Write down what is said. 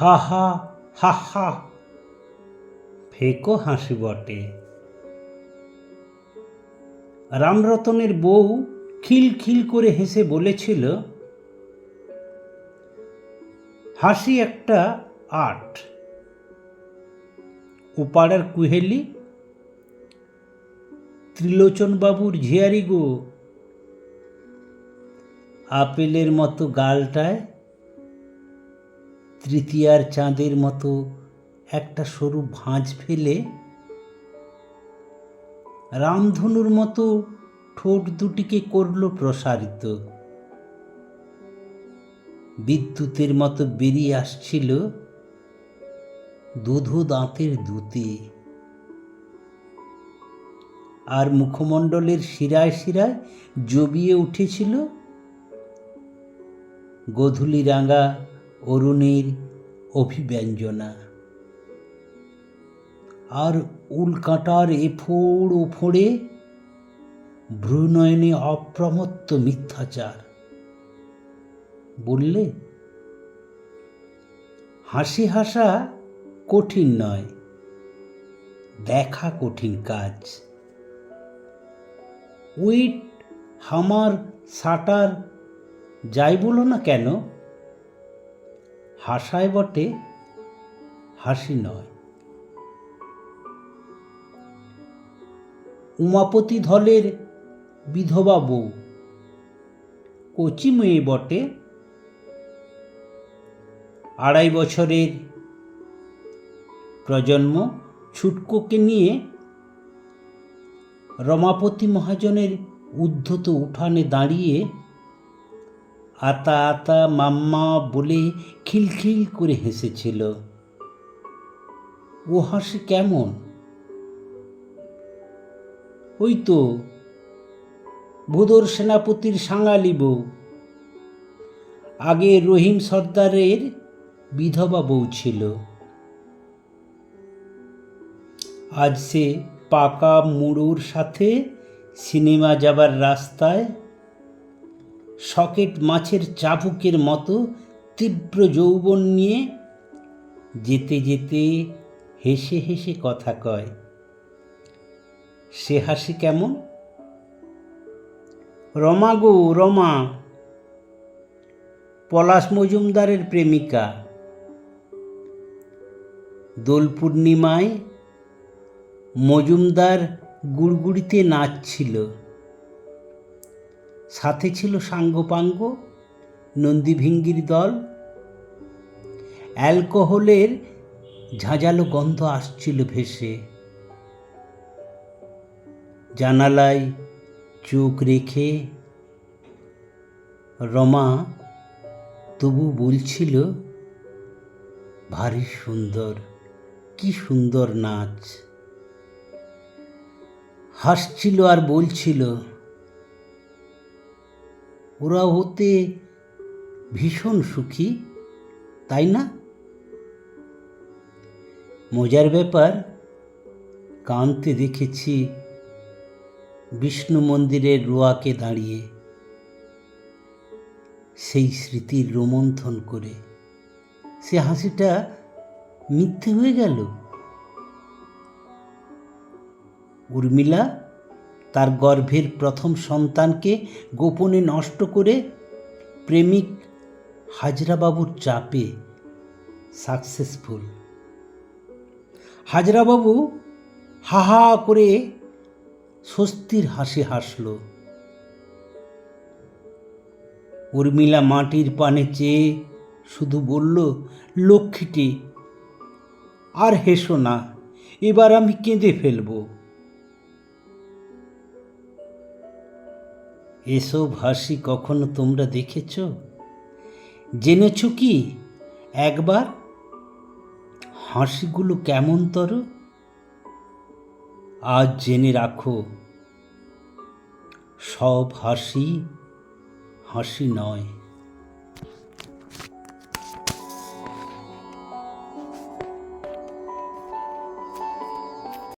হা হা হা হা। Phaco হাসি বটে। রামরতনের বউ খিল খিল করে হেসে বলেছিল, হাসি একটা আর্ট ওপাড়ার কুহেলি, ত্রিলোচনবাবুর ঝিয়ারি গো। আপেলের মতো গালটায় তৃতীয়ার চাঁদের মতো একটা সরু ভাঁজ ফেলে রামধনুর মতো ঠোঁট দুটিকে করল প্রসারিত। বিদ্যুতের মতো বেরিয়ে আসছিল দুধু দাঁতের দুতে আর মুখমণ্ডলের শিরায় শিরায় জবিয়ে উঠেছিল গধূলি রাঙা অরুণের অভিব্যঞ্জনা। আর উল্কাটার এফোড় ও ফোড়ে ভ্রুনয়নে অপ্রমত্ত মিথ্যাচার। বললে, হাসি হাসা কঠিন নয়, দেখা কঠিন কাজ। উইট, হামার, সাটার, যাই বলো না কেন হাসায় বটে, হাসি নয়। উমাপতি ধলের বিধবা বউ, কচি মেয়ে বটে। আড়াই বছরের প্রজন্ম ছুটকোকে নিয়ে রমাপতি মহাজনের উদ্ধত উঠানে দাঁড়িয়ে আতা আতা মাম্মা বলে খিলখিল করে হেসেছিল। ও হাসি কেমন? ওই তো, ভুদর সেনাপতির সাঙালি বউ। আগে রহিম সর্দারের বিধবা বউ ছিল। আজ সে পাকা মুড়োর সাথে সিনেমা যাবার রাস্তায় সকেট মাছের চাবুকের মতো তীব্র যৌবন নিয়ে যেতে যেতে হেসে হেসে কথা কয়। সে হাসি কেমন? রমা গো, রমা। পলাশ মজুমদারের প্রেমিকা। দোল পূর্ণিমায় মজুমদার গুড়গুড়িতে নাচছিল। সাথে ছিল সাঙ্গপাঙ্গ, নন্দীভিঙ্গির দল। অ্যালকোহলের ঝাঁঝালো গন্ধ আসছিল ভেসে। জানালায় চোখ রেখে রমা তবু বলছিল, ভারী সুন্দর, কি সুন্দর নাচ। হাসছিল আর বলছিল ওরা হতে ভীষণ সুখী, তাই না? মজার ব্যাপার, কানতে দেখেছি বিষ্ণু মন্দিরের রোয়াকে দাঁড়িয়ে, সেই স্মৃতির রোমন্থন করে। সে হাসিটা মিথ্যে হয়ে গেল। উর্মিলা তার গর্ভের প্রথম সন্তানকে গোপনে নষ্ট করে প্রেমিক হাজরাবাবুর চাপে সাকসেসফুল হাজরাবাবু হা হা করে স্বস্তির হাসি হাসল। উর্মিলা মাটির পানে চেয়ে শুধু বলল, লক্ষ্মীটি, আর হেসো না, এবার আমি কেঁদে ফেলব। এসব হাসি কখনো তোমরা দেখেছ? জেনেছ কি? একবার? হাসিগুলো কেমন তর? আজ জেনে রাখো, সব হাসি হাসি নয়।